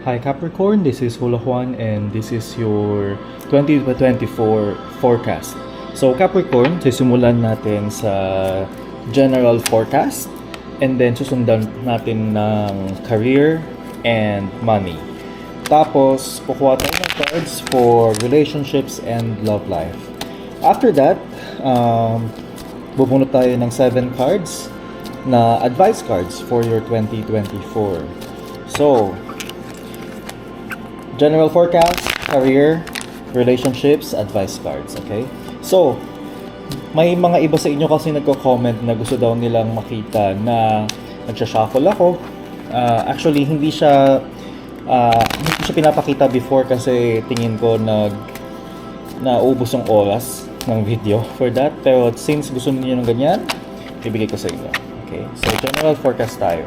Hi Capricorn, this is Hula Juan and this is your 2024 forecast. So Capricorn, sisimulan natin sa general forecast and then susundan natin ng career and money. Tapos, kukuha tayo ng cards for relationships and love life. After that, um, bubunot tayo ng 7 cards na advice cards for your 2024. So, general forecast, career, relationships, advice cards, okay? So, may mga iba sa inyo kasi nagko-comment na gusto daw nilang makita na nagsha-shuffle ako. Ah, actually, hindi siya ah, hindi ko siya pinapakita before kasi tingin ko nag naubos yung oras ng video for that. Pero since gusto niyo ng ganyan, bibigay ko sa inyo. Okay? So, general forecast tayo.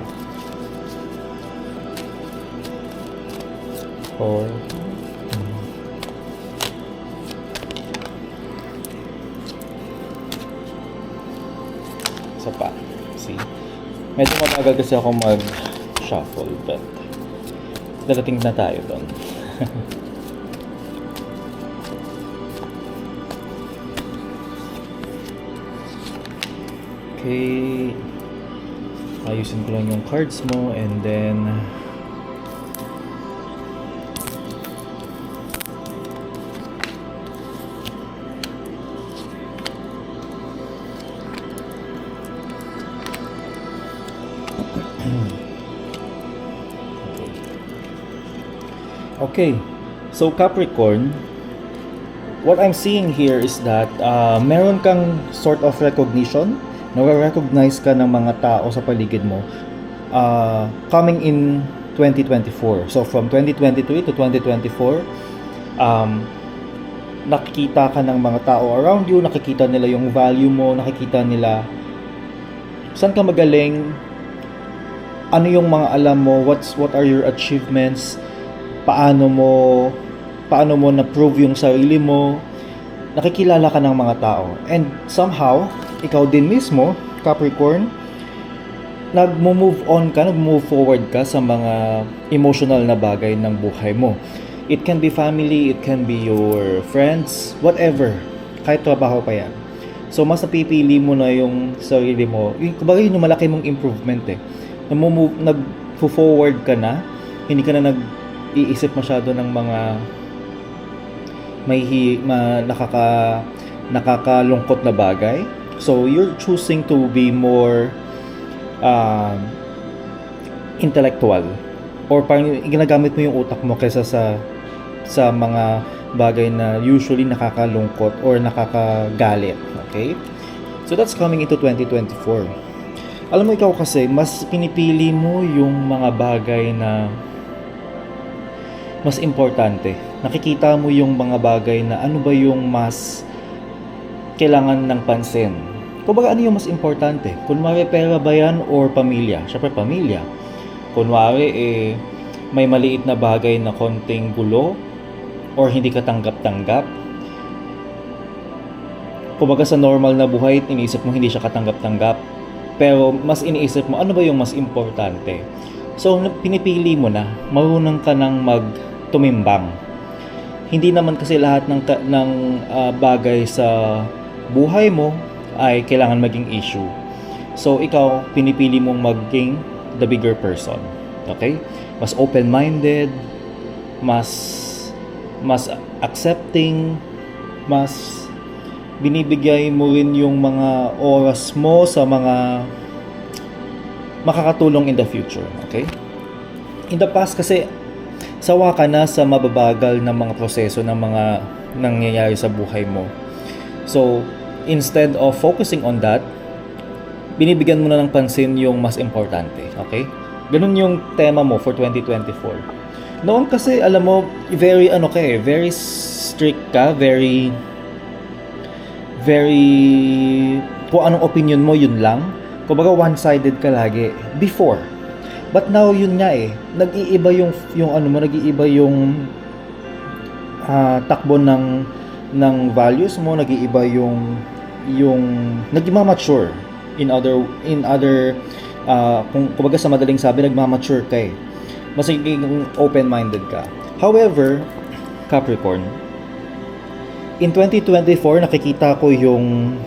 For isa pa. See? Medyo mabagal kasi ako mag-shuffle, but darating na tayo doon. okay. Ayusin ko lang yung cards mo and then Okay. So Capricorn, what I'm seeing here is that uh, meron kang sort of recognition, nare-recognize ka ng mga tao sa paligid mo uh, coming in 2024. So from 2023 to 2024, um, nakikita ka ng mga tao around you, nakikita nila yung value mo, nakikita nila saan ka magaling, ano yung mga alam mo, what's what are your achievements, paano mo paano mo na-prove yung sarili mo, nakikilala ka ng mga tao. And somehow, ikaw din mismo, Capricorn, nagmo-move on ka, nag-move forward ka sa mga emotional na bagay ng buhay mo. It can be family, it can be your friends, whatever. Kahit trabaho pa yan. So, mas napipili mo na yung sarili mo. Yung, kumbaga yun yung malaki mong improvement eh. Nag-move, nag-forward ka na, hindi ka na nag-iisip masyado ng mga may hi, ma, nakaka nakakalungkot na bagay. So you're choosing to be more um, intellectual or parang ginagamit mo yung utak mo kaysa sa sa mga bagay na usually nakakalungkot or nakakagalit. Okay? So that's coming into 2024. Alam mo ikaw kasi, mas pinipili mo yung mga bagay na mas importante. Nakikita mo yung mga bagay na ano ba yung mas kailangan ng pansin. Kumbaga ano yung mas importante? Kunwari pera ba yan or pamilya? Siyempre pamilya. Kunwari eh may maliit na bagay na konting gulo or hindi ka tanggap-tanggap. Kumbaga sa normal na buhay, iniisip mo hindi siya katanggap-tanggap. Pero mas iniisip mo, ano ba yung mas importante? So, pinipili mo na, marunong ka nang magtumimbang. Hindi naman kasi lahat ng, ta- ng ah, bagay sa buhay mo ay kailangan maging issue. So, ikaw, pinipili mong maging the bigger person. Okay? Mas open-minded, mas mas accepting, mas binibigay mo rin yung mga oras mo sa mga makakatulong in the future. Okay? In the past kasi, sawa ka na sa mababagal na mga proseso ng mga nangyayari sa buhay mo. So, instead of focusing on that, binibigyan mo na ng pansin yung mas importante. Okay? Ganun yung tema mo for 2024. Noon kasi, alam mo, very ano ka eh, very strict ka, very very kung anong opinion mo yun lang. Kumbaga one-sided ka lagi before. But now yun nga eh, nag-iiba yung yung ano mo, nag-iiba yung ah, takbo ng ng values mo, nag-iiba yung yung nagma-mature in other in other ah, kung kumbaga sa madaling sabi nagma-mature ka eh. mas nagiging open-minded ka. However, Capricorn, in 2024 nakikita ko yung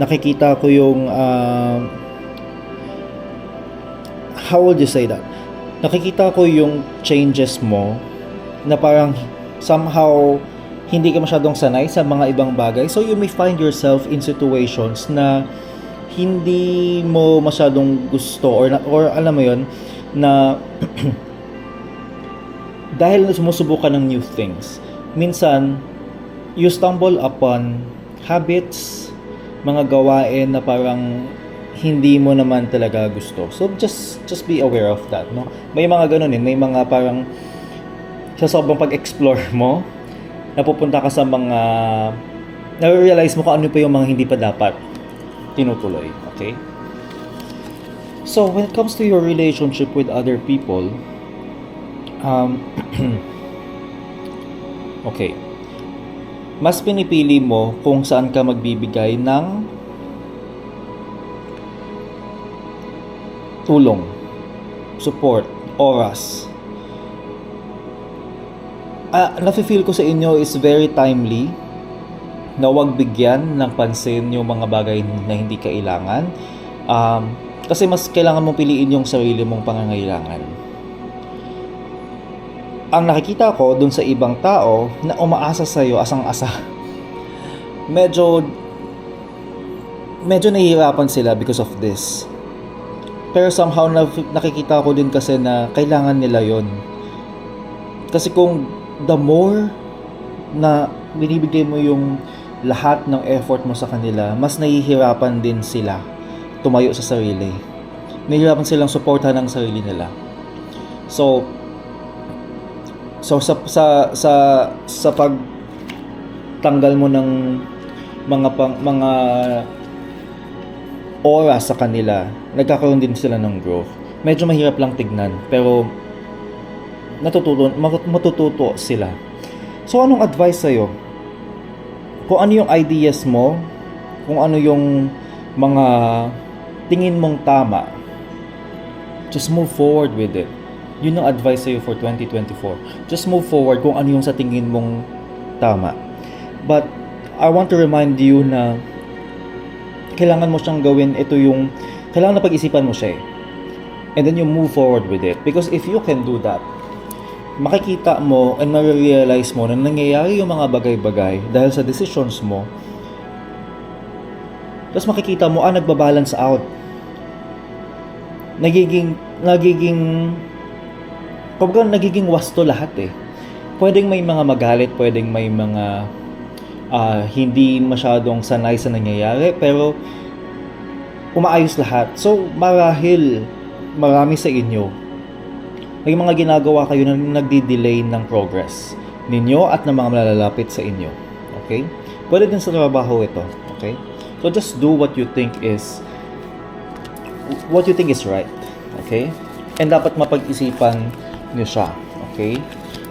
nakikita ko yung uh, how would you say that? Nakikita ko yung changes mo na parang somehow hindi ka masyadong sanay sa mga ibang bagay. So you may find yourself in situations na hindi mo masyadong gusto or or alam mo 'yon na dahil sumusubukan ng new things. Minsan you stumble upon habits, mga gawain na parang hindi mo naman talaga gusto. So just just be aware of that, no? May mga ganun eh, may mga parang sa sobrang pag-explore mo, napupunta ka sa mga na-realize mo kung ano pa yung mga hindi pa dapat tinutuloy, okay? So, when it comes to your relationship with other people, um, okay, mas pinipili mo kung saan ka magbibigay ng tulong, support, oras. Ah, nafe-feel ko sa inyo is very timely na huwag bigyan ng pansin yung mga bagay na hindi kailangan. Um, kasi mas kailangan mong piliin yung sarili mong pangangailangan. Ang nakikita ko dun sa ibang tao na umaasa sa'yo asang-asa. Medyo medyo nahihirapan sila because of this. Pero somehow na, nakikita ko din kasi na kailangan nila yon. Kasi kung the more na binibigay mo yung lahat ng effort mo sa kanila, mas nahihirapan din sila tumayo sa sarili. Nahihirapan silang suportahan ang sarili nila. So, so sa sa sa sa pag tanggal mo ng mga pang, mga oras sa kanila, nagkakaroon din sila ng growth. Medyo mahirap lang tignan, pero natututo, mat- matututo sila. So, anong advice sa'yo? Kung ano yung ideas mo, kung ano yung mga tingin mong tama, just move forward with it. Yun ang advice sa'yo for 2024. Just move forward kung ano yung sa tingin mong tama. But, I want to remind you na kailangan mo siyang gawin ito yung kailangan na pag-isipan mo siya eh. And then you move forward with it. Because if you can do that, makikita mo and ma-realize mo na nangyayari yung mga bagay-bagay dahil sa decisions mo. Tapos makikita mo, ah, nagbabalance out. Nagiging, nagiging, kumbaga nagiging wasto lahat eh. Pwedeng may mga magalit, pwedeng may mga ah, hindi masyadong sanay sa nangyayari, pero umaayos lahat. So, marahil marami sa inyo, may mga ginagawa kayo na nagdi-delay ng progress ninyo at ng mga malalapit sa inyo. Okay? Pwede din sa trabaho ito. Okay? So, just do what you think is what you think is right. Okay? And dapat mapag-isipan nyo siya. Okay?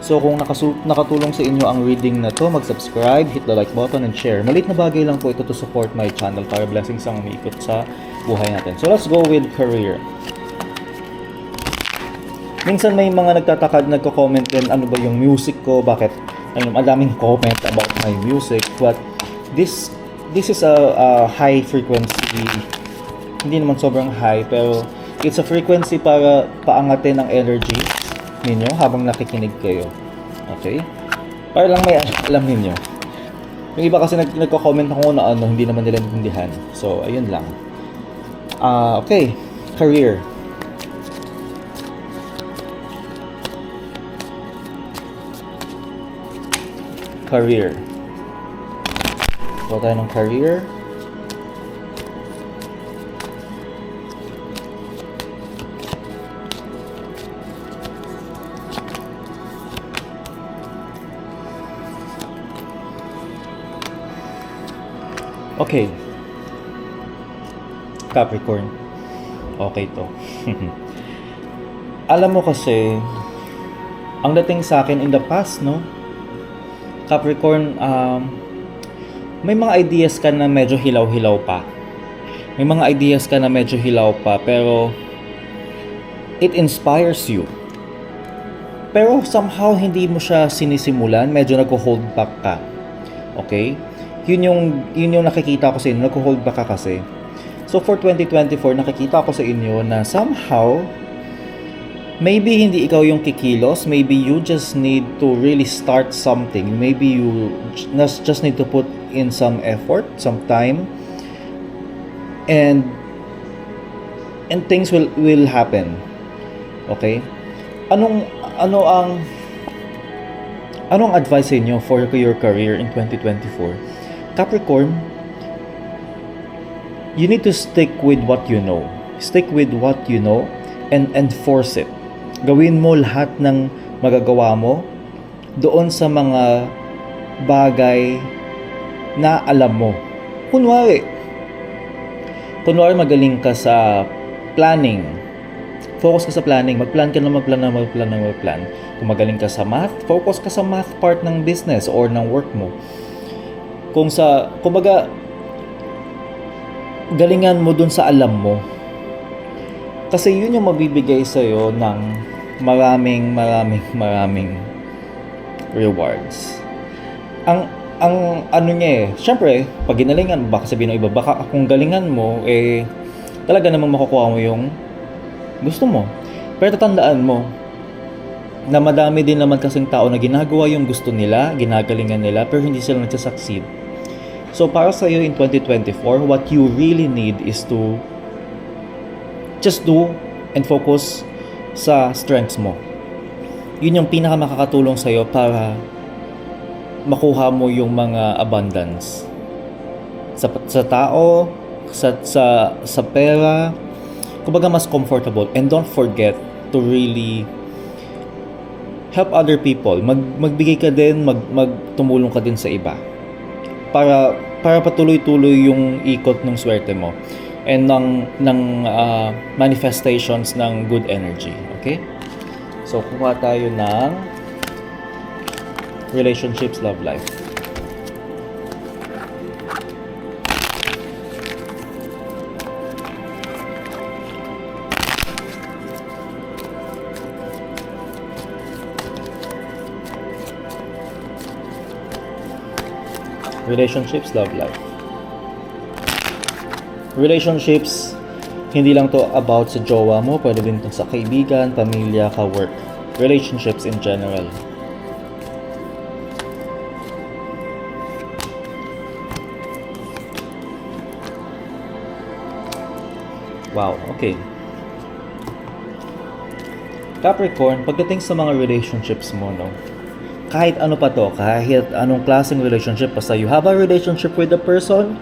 So kung nakatulong sa inyo ang reading na to, mag-subscribe, hit the like button, and share. Malit na bagay lang po ito to support my channel para blessings ang umiikot sa buhay natin. So let's go with career. Minsan may mga nagtataka, nagko-comment din ano ba yung music ko, bakit ano, madaming comment about my music, but this this is a, a high frequency hindi naman sobrang high pero it's a frequency para paangatin ang energy ninyo habang nakikinig kayo. Okay? Para lang may alam ninyo. Yung iba kasi nag nagko-comment ako na ano, hindi naman nila naintindihan. So, ayun lang. Ah, okay. Career. Career. So, tayo ng career. Okay. Capricorn. Okay to. Alam mo kasi, ang dating sa akin in the past, no? Capricorn, um, may mga ideas ka na medyo hilaw-hilaw pa. May mga ideas ka na medyo hilaw pa, pero it inspires you. Pero somehow hindi mo siya sinisimulan, medyo nagko-hold back ka. Okay? Yun yung yun yung nakikita ko sa inyo, nagko-hold back ka kasi. So for 2024, nakikita ko sa inyo na somehow maybe hindi ikaw yung kikilos, maybe you just need to really start something. Maybe you just need to put in some effort, some time and and things will will happen. Okay? Anong ano ang anong advice sa inyo for your career in 2024? Capricorn, you need to stick with what you know. Stick with what you know and enforce it. Gawin mo lahat ng magagawa mo doon sa mga bagay na alam mo. Kunwari, kunwari magaling ka sa planning. Focus ka sa planning. Mag-plan ka na mag-plan na mag-plan na mag-plan. Kung magaling ka sa math, focus ka sa math part ng business or ng work mo. Kung sa, kumbaga, galingan mo dun sa alam mo. Kasi yun yung magbibigay sa'yo ng maraming, maraming, maraming rewards. Ang, ang ano niya eh, syempre, pag ginalingan, baka sabihin ng iba, baka kung galingan mo, eh, talaga namang makukuha mo yung gusto mo. Pero tatandaan mo, na madami din naman kasing tao na ginagawa yung gusto nila, ginagalingan nila, pero hindi sila nagsasucceed. So para sa iyo in 2024, what you really need is to just do and focus sa strengths mo. Yun yung pinaka makakatulong sa iyo para makuha mo yung mga abundance sa sa tao, sa sa sa pera, kumbaga mas comfortable and don't forget to really help other people. Mag magbigay ka din, mag magtumulong ka din sa iba. Para para patuloy-tuloy yung ikot ng swerte mo and ng ng ah, manifestations ng good energy, okay? So kuha tayo ng relationships, love life. Relationships, love life. Relationships, hindi lang to about sa jowa mo, pwede din to sa kaibigan, pamilya, ka-work. Relationships in general. Wow, okay. Capricorn, pagdating sa mga relationships mo, no, kahit ano pa to, kahit anong klaseng relationship, basta you have a relationship with the person,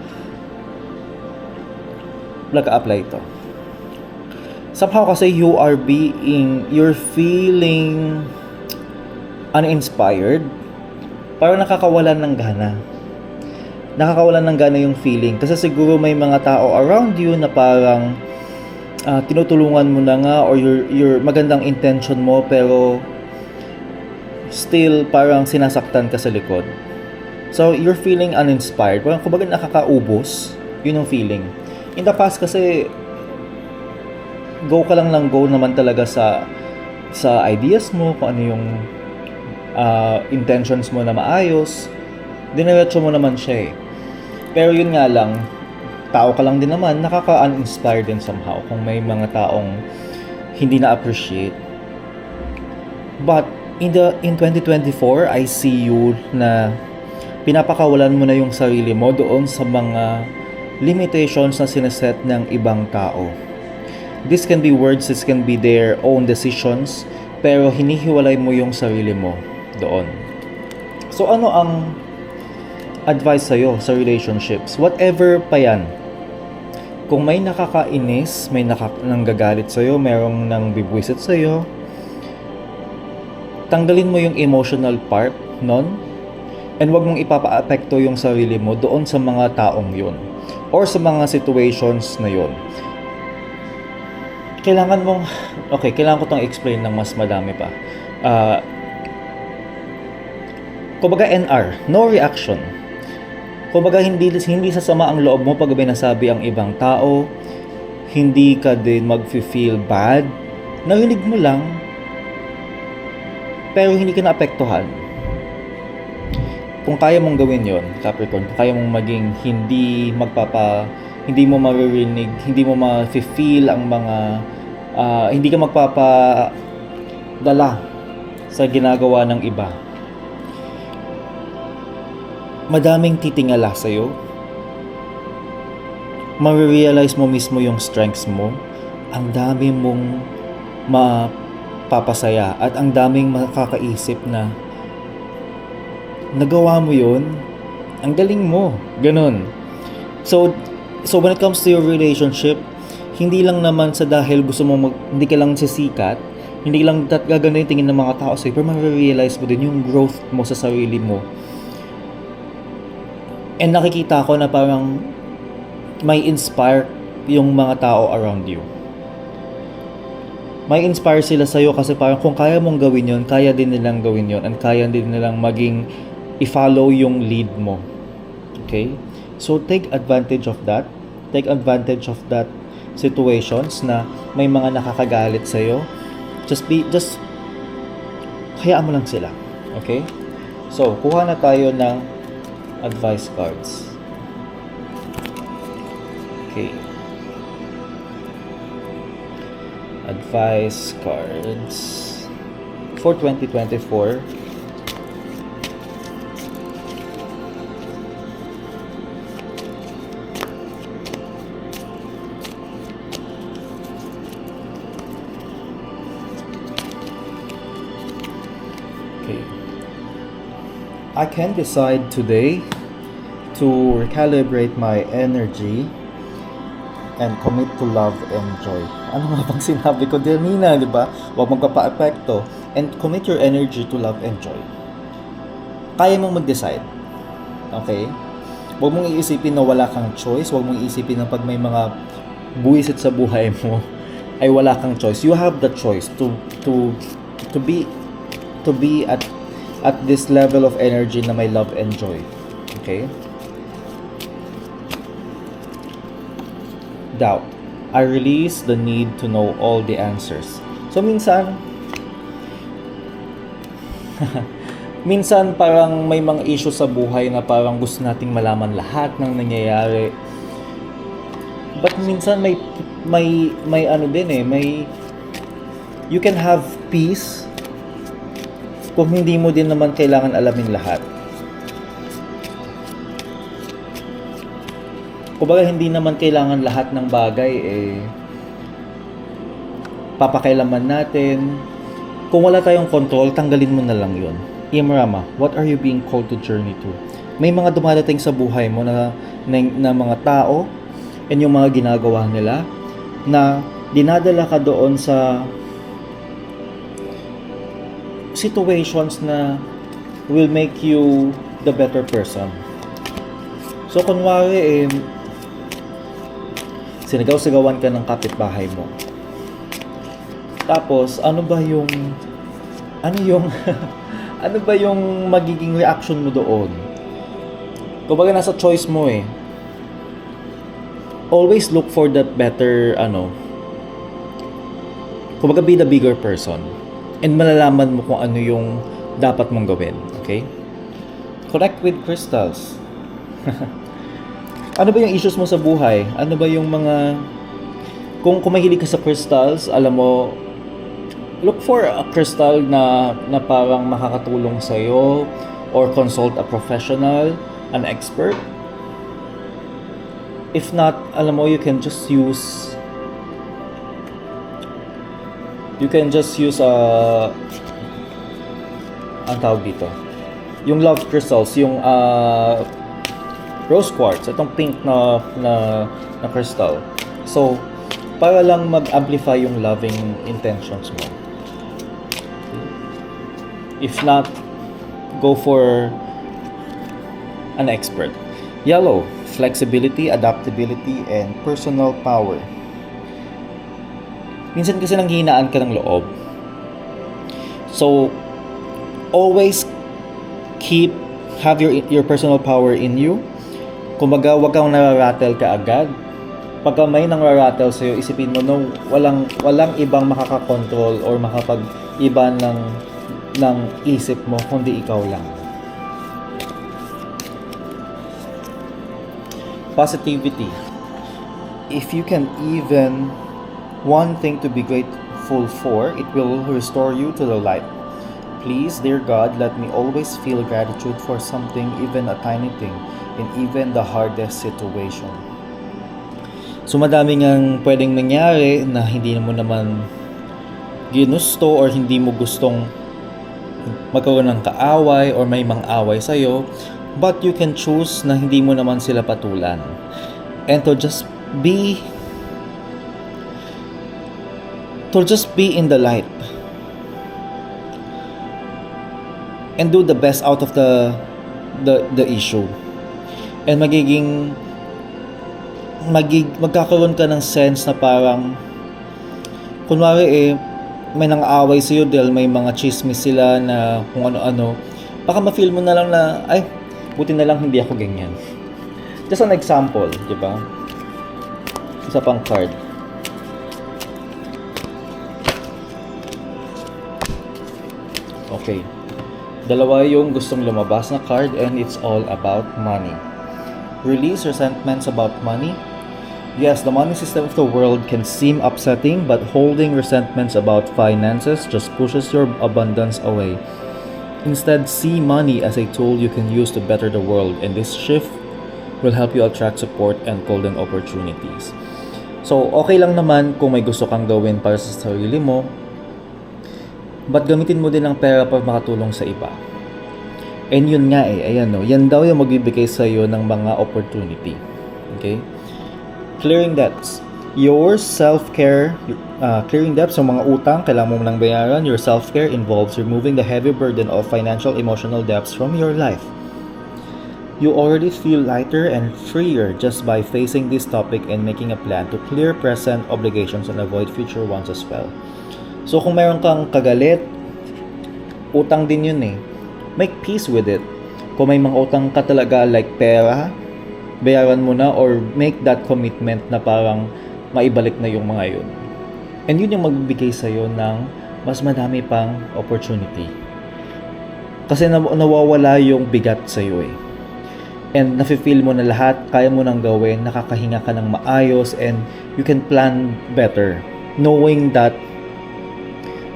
nag-apply ito. Somehow kasi you are being, you're feeling uninspired, parang nakakawalan ng gana. Nakakawalan ng gana yung feeling. Kasi siguro may mga tao around you na parang ah, tinutulungan mo na nga or your, your magandang intention mo pero still parang sinasaktan ka sa likod. So, you're feeling uninspired. Parang kumbaga nakakaubos, yun yung feeling. In the past kasi, go ka lang lang go naman talaga sa sa ideas mo, kung ano yung ah, intentions mo na maayos. Dineretso mo naman siya eh. Pero yun nga lang, tao ka lang din naman, nakaka-uninspire din somehow kung may mga taong hindi na-appreciate. But in the in 2024, I see you na pinapakawalan mo na yung sarili mo doon sa mga limitations na sineset ng ibang tao. This can be words, this can be their own decisions, pero hinihiwalay mo yung sarili mo doon. So ano ang advice sa'yo sa relationships? Whatever pa yan. Kung may nakakainis, may naka, nanggagalit sa'yo, merong nang bibwisit sa'yo, tanggalin mo yung emotional part nun and wag mong ipapaapekto yung sarili mo doon sa mga taong yun or sa mga situations na yun. Kailangan mong, okay, kailangan ko itong explain ng mas madami pa. Ah, kumbaga NR, no reaction. Kumbaga hindi hindi sasama ang loob mo pag may nasabi ang ibang tao. Hindi ka din mag-feel bad. Narinig mo lang pero hindi ka naapektuhan. Kung kaya mong gawin yon Capricorn, kung kaya mong maging hindi magpapa, hindi mo maririnig, hindi mo ma-feel ang mga, ah, hindi ka magpapa dala sa ginagawa ng iba. Madaming titingala sa'yo. Marirealize mo mismo yung strengths mo. Ang dami mong mapapasaya at ang daming makakaisip na nagawa mo yun, ang galing mo. Ganun. So, so when it comes to your relationship, hindi lang naman sa dahil gusto mo mag, hindi ka lang sisikat, hindi lang tat gaganda yung tingin ng mga tao sa'yo, pero marirealize mo din yung growth mo sa sarili mo. And nakikita ko na parang may inspire yung mga tao around you. May inspire sila sa'yo kasi parang kung kaya mong gawin yon kaya din nilang gawin yon and kaya din nilang maging i-follow yung lead mo. Okay? So take advantage of that. Take advantage of that situations na may mga nakakagalit sa'yo. Just be, just, hayaan mo lang sila. Okay? So, kuha na tayo ng advice cards. Advice cards for 2024. Okay. I can decide today to recalibrate my energy and commit to love and joy. Ano nga bang sinabi ko kanina, di ba? Huwag magpapa-epekto. And commit your energy to love and joy. Kaya mong mag-decide. Okay? Huwag mong iisipin na wala kang choice. Huwag mong iisipin na pag may mga buwisit sa buhay mo, ay wala kang choice. You have the choice to to to be to be at at this level of energy na may love and joy. Okay? Doubt. I release the need to know all the answers. So minsan minsan parang may mga issue sa buhay na parang gusto nating malaman lahat ng nangyayari. But minsan may may may ano din eh, may you can have peace kung hindi mo din naman kailangan alamin lahat. Kumbaga hindi naman kailangan lahat ng bagay eh papakailaman natin. Kung wala tayong control, tanggalin mo na lang yun. Imrama, what are you being called to journey to? May mga dumadating sa buhay mo na, na, na mga tao and yung mga ginagawa nila na dinadala ka doon sa situations na will make you the better person. So, kunwari, eh, sinagaw-sigawan ka ng kapitbahay mo. Tapos, ano ba yung, ano yung, ano ba yung magiging reaction mo doon? Kumbaga, nasa choice mo eh. Always look for the better, ano, kumbaga be the bigger person. And malalaman mo kung ano yung dapat mong gawin. Okay? Connect with crystals. ano ba yung issues mo sa buhay? Ano ba yung mga... Kung, kung mahilig ka sa crystals, alam mo, look for a crystal na, na parang makakatulong sa'yo or consult a professional, an expert. If not, alam mo, you can just use you can just use a ang tawag dito yung love crystals yung uh, rose quartz itong pink na na, na crystal so para lang mag-amplify yung loving intentions mo if not go for an expert yellow flexibility adaptability and personal power minsan kasi nanghihinaan ka ng loob. So, always keep, have your your personal power in you. Kumbaga, wag kang nararattle ka agad. Pagka may nangrarattle sa'yo, isipin mo, no, walang, walang ibang makakakontrol or makapag-iba ng ng isip mo, kundi ikaw lang. Positivity. If you can even one thing to be grateful for, it will restore you to the light. Please, dear God, let me always feel gratitude for something, even a tiny thing, in even the hardest situation. So madami ngang pwedeng mangyari na hindi mo naman ginusto or hindi mo gustong magkaroon ng kaaway or may mang away sa'yo, but you can choose na hindi mo naman sila patulan. And to just be to just be in the light and do the best out of the the the issue. And magiging magig magkakaroon ka ng sense na parang kunwari eh may nang away sa'yo dahil may mga chismis sila na kung ano-ano. Baka ma-feel mo na lang na ay buti na lang hindi ako ganyan. Just an example di ba? Isa pang card. Okay. Dalawa yung gustong lumabas na card and it's all about money release resentments about money Yes, the money system of the world can seem upsetting, but holding resentments about finances just pushes your abundance away. Instead, see money as a tool you can use to better the world, and this shift will help you attract support and golden opportunities. So, okay lang naman kung may gusto kang gawin para sa sarili mo, but gamitin mo din ang pera para makatulong sa iba. And yun nga eh, ayan no, yan daw yung magbibigay sa iyo ng mga opportunity. Okay? clearing debts. Your self-care, uh, clearing debts, yung mga utang, kailangan mo nang bayaran. Your self-care involves removing the heavy burden of financial emotional debts from your life. You already feel lighter and freer just by facing this topic and making a plan to clear present obligations and avoid future ones as well. So kung meron kang kagalit, utang din yun eh. Make peace with it. Kung may mga utang ka talaga like pera, bayaran mo na or make that commitment na parang maibalik na yung mga yun. And yun yung magbibigay sa'yo ng mas madami pang opportunity. Kasi naw- nawawala yung bigat sa'yo eh. And nafe-feel mo na lahat, kaya mo nang gawin, nakakahinga ka ng maayos, and you can plan better. Knowing that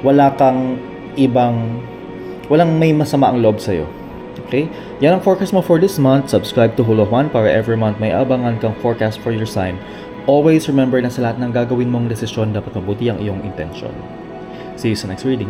wala kang ibang, walang may masama ang loob sa'yo. Okay? Yan ang forecast mo for this month. Subscribe to Hula Juan para every month may abangan kang forecast for your sign. Always remember na sa lahat ng gagawin mong desisyon, dapat mabuti ang iyong intention. See you sa next reading.